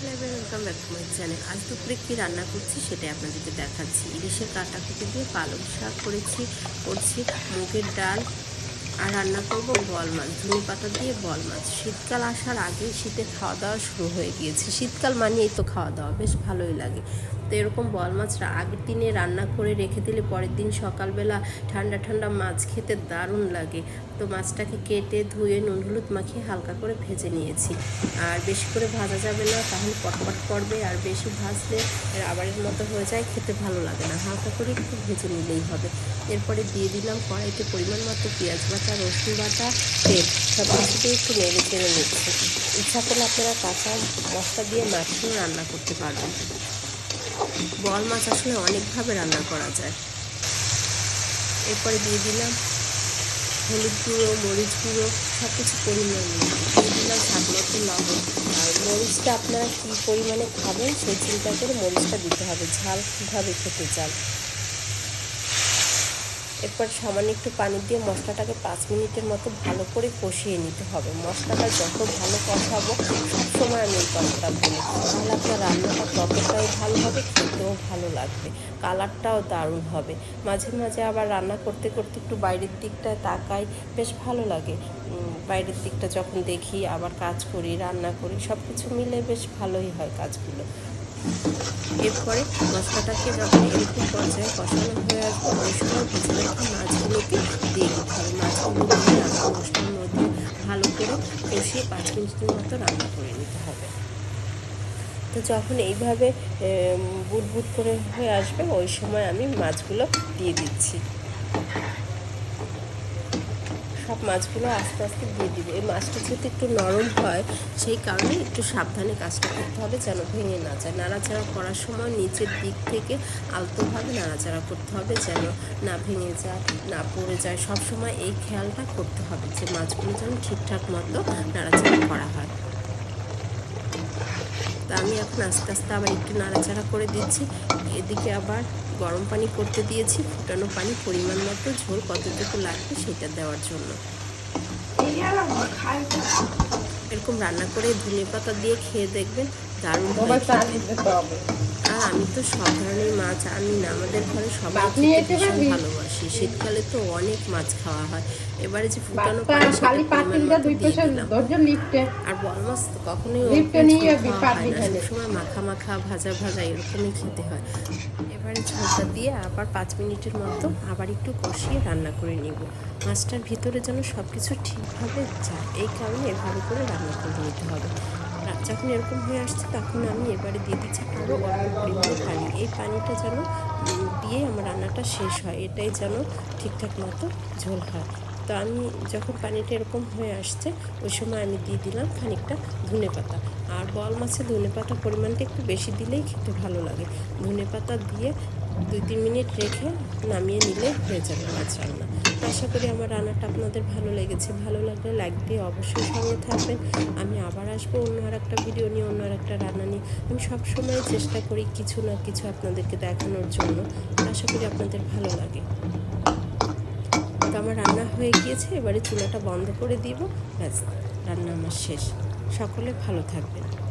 Hello welcome back to my channel আজ দুপুরে কী রান্না করছি সেটাই আপনাদেরকে দেখাচ্ছি। ইলিশের কাটাকুটি দিয়ে পালং শাক করেছি, করছি। মুগের ডাল আর রান্না করব বল মাছ, ধনে পাতা দিয়ে বল মাছ। শীতকাল আসার আগেই শীতে খাওয়া দাওয়া শুরু হয়ে গিয়েছে। শীতকাল মানেই তো খাওয়া দাওয়া, বেশ ভালোই লাগে। তো এরকম বল মাছটা আগের দিনে রান্না করে রেখে দিলে পরের দিন সকালবেলা ঠান্ডা ঠান্ডা মাছ খেতে দারুণ লাগে। তো মাছটাকে কেটে ধুয়ে নুন হলুদ মাখিয়ে হালকা করে ভেজে নিয়েছি। আর বেশি করে ভাজা যাবে না, তাহলে পটপট করবে। আর বেশি ভাজলে আবারের মতো হয়ে যায়, খেতে ভালো লাগে না। হালকা করে একটু ভেজে নিলেই হবে। এরপরে দিয়ে দিলাম কড়াইতে পরিমাণ মতো পেঁয়াজ বাটা রসুন বাটা, তেল। সব কিছুতেই একটু নেড়ে চেড়ে নিচ্ছে। ইচ্ছা করলে আপনারা কাঁচা মশলা দিয়ে মাখিয়ে রান্না করতে পারবেন। বল মাছ আসলে অনেকভাবে রান্না করা যায়। এরপরে দিয়ে দিলাম হলুদ গুঁড়ো, মরিচ গুঁড়ো সব কিছু পরিমাণ দিয়ে দিলাম স্বাদ মতো লবণ। আর মরিচটা আপনারা কী পরিমাণে খাবেন, সেই চিন্তা করে মরিচটা দিতে হবে। ঝাল কীভাবে খেতে চান? এরপর সামান্য একটু পানি দিয়ে মশলাটাকে পাঁচ মিনিটের মতো ভালো করে কষিয়ে নিতে হবে। মশলাটা যত ভালো কষাবো, সবসময় আমি এই কথাটা বলি। তাহলে আপনার রান্নাটা ততটাই ভালো হবে, খেতেও ভালো লাগবে। কালারটাও দারুণ হবে। মাঝে মাঝে আবার রান্না করতে করতে একটু বাইরের দিকটায় তাকাই, বেশ ভালো লাগে। বাইরের দিকটা যখন দেখি, আবার কাজ করি, রান্না করি সব কিছু মিলে বেশ ভালোই হয় কাজগুলো। এরপরে মশলাটাকে যখন এরকম পর্যায়ে কষানো হয়ে আসবে, ওই সময় ভেজে রাখা মাছগুলোকে দিয়ে দিতে হবে। মাছগুলো রান্না মশলার মধ্যে ভালো করে কষিয়ে পাঁচ মিনিটের মতো রান্না করে নিতে হবে। তো যখন এইভাবে বুট বুট করে হয়ে আসবে, ওই সময় আমি মাছগুলো দিয়ে দিচ্ছি। সব মাছগুলো আস্তে আস্তে দিয়ে দিবে। এই মাছটা যেহেতু একটু নরম হয়, সেই কারণে একটু সাবধানে কাজটা করতে হবে যেন ভেঙে না যায়। নাড়াচাড়া করার সময় নিচের দিক থেকে আলতোভাবে নাড়াচাড়া করতে হবে যেন না ভেঙে যায়, না পড়ে যায়। সব সময় এই খেয়ালটা করতে হবে যে মাছগুলো যেন ঠিকঠাক মতো নাড়াচাড়া করা হয়। তা আমি এখন আস্তে আস্তে আবার একটু নাড়াচাড়া করে দিচ্ছি। এদিকে আবার গরম পানি করতে দিয়েছি ফুটানো পানি পরিমাণ মতো ঝোল কতটুকু লাগবে সেটা দেওয়ার জন্য। এরকম রান্না করে ধনে পাতা দিয়ে খেয়ে দেখবেন দারুণ আর আমি তো সব ধরনের মাছ আনি না আমাদের ঘরে সবাই খেতে ভালোবাসি শীতকালে তো অনেক মাছ খাওয়া হয়। এবারে যে ফুটানো খালি পাতিলটা দুই পাশে দিলাম। লিফটে আর বল মাছ তো কখনোই লিফটে নিয়ে পাতলি। সবসময় মাখা মাখা ভাজা ভাজা এরকমই খেতে হয়। এবারে ঝোলটা দিয়ে আবার পাঁচ মিনিটের মতো আবার একটু কষিয়ে রান্না করে নিব। মাছটার ভিতরে যেন সব কিছু ঠিকভাবে যায়। এই কারণে এভাবে করে রান্না করে নিতে হবে। যখন এরকম হয়ে আসছে তখন আমি এবারে দিয়ে দিচ্ছি আরও অল্প পরিমাণে পানি। এই পানিটা যেন দিয়ে আমার রান্নাটা শেষ হয়। এটাই যেন ঠিকঠাক মতো ঝোল হয়। তো আমি যখন পানিটা এরকম হয়ে আসছে, ওই সময় আমি দিয়ে দিলাম খানিকটা ধনে পাতা। আর বল মাছে ধনে পাতার পরিমাণটা একটু বেশি দিলেই খেতে ভালো লাগে। ধনে পাতা দিয়ে দুই তিন মিনিট রেখে নামিয়ে নিলে হয়ে যাবে মাছ রান্না। আশা করি আমার রান্নাটা আপনাদের ভালো লেগেছে। ভালো লাগলে লাইক দিয়ে অবশ্যই সঙ্গে থাকবেন। আমি আবার আসব অন্য আর একটা ভিডিও নিয়ে, অন্য আর একটা রান্না নিয়ে। আমি সবসময় চেষ্টা করি কিছু না কিছু আপনাদেরকে দেখানোর জন্য। আশা করি আপনাদের ভালো লাগে। তো আমার রান্না হয়ে গিয়েছে, এবারে চুলাটা বন্ধ করে দিব। ব্যাস, রান্না আমার শেষ। সকলে ভালো থাকবেন।